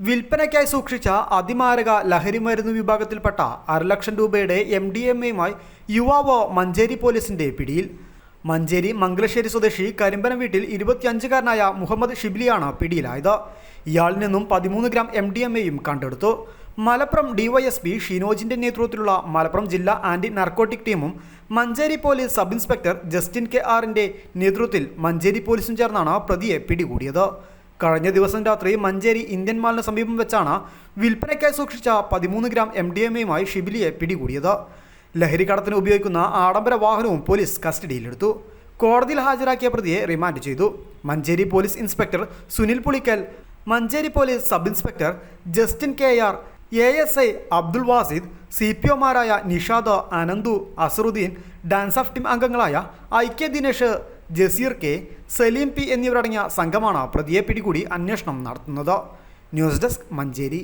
വിൽപ്പനയ്ക്കായി സൂക്ഷിച്ച അതിമാരക ലഹരിമരുന്ന് വിഭാഗത്തിൽപ്പെട്ട അരലക്ഷം രൂപയുടെ എം ഡി എം എയുമായി യുവാവ് മഞ്ചേരി പോലീസിന്റെ പിടിയിൽ. മഞ്ചേരി മംഗലശ്ശേരി സ്വദേശി കരിമ്പനം വീട്ടിൽ ഇരുപത്തിയഞ്ചുകാരനായ മുഹമ്മദ് ഷിബ്ലിയാണ് പിടിയിലായത്. ഇയാളിൽ നിന്നും പതിമൂന്ന് ഗ്രാം എം ഡി എം എയും കണ്ടെടുത്തു. മലപ്പുറം ഡിവൈഎസ്പി ഷിനോജിന്റെ നേതൃത്വത്തിലുള്ള മലപ്പുറം ജില്ലാ ആന്റി നർക്കോട്ടിക് ടീമും Manjeri police sub inspector Justin K ആറിന്റെ നേതൃത്വത്തിൽ മഞ്ചേരി പോലീസും ചേർന്നാണ് പ്രതിയെ പിടികൂടിയത്. കഴിഞ്ഞ ദിവസം രാത്രി മഞ്ചേരി ഇന്ത്യൻ മാളിന് സമീപം വെച്ചാണ് വിൽപ്പനയ്ക്കായി സൂക്ഷിച്ച പതിമൂന്ന് ഗ്രാം എം ഡി എം എയുമായി ഷിബിലിയെ പിടികൂടിയത്. ലഹരി കടത്തിന് ഉപയോഗിക്കുന്ന ആഡംബര വാഹനവും പോലീസ് കസ്റ്റഡിയിലെടുത്തു. കോടതിയിൽ ഹാജരാക്കിയ പ്രതിയെ റിമാൻഡ് ചെയ്തു. Manjeri police inspector Sunil Pulikkal Manjeri police sub inspector Justin K R A S I Abdul Wasid C P ഒമാരായ Nishad Ananthu Azharuddin DANSAF team അംഗങ്ങളായ I K Dinesh Jaseer K Saleem P എന്നിവരടങ്ങിയ സംഘമാണ് പ്രതിയെ പിടികൂടി അന്വേഷണം നടത്തുന്നത്. News desk Manjeri.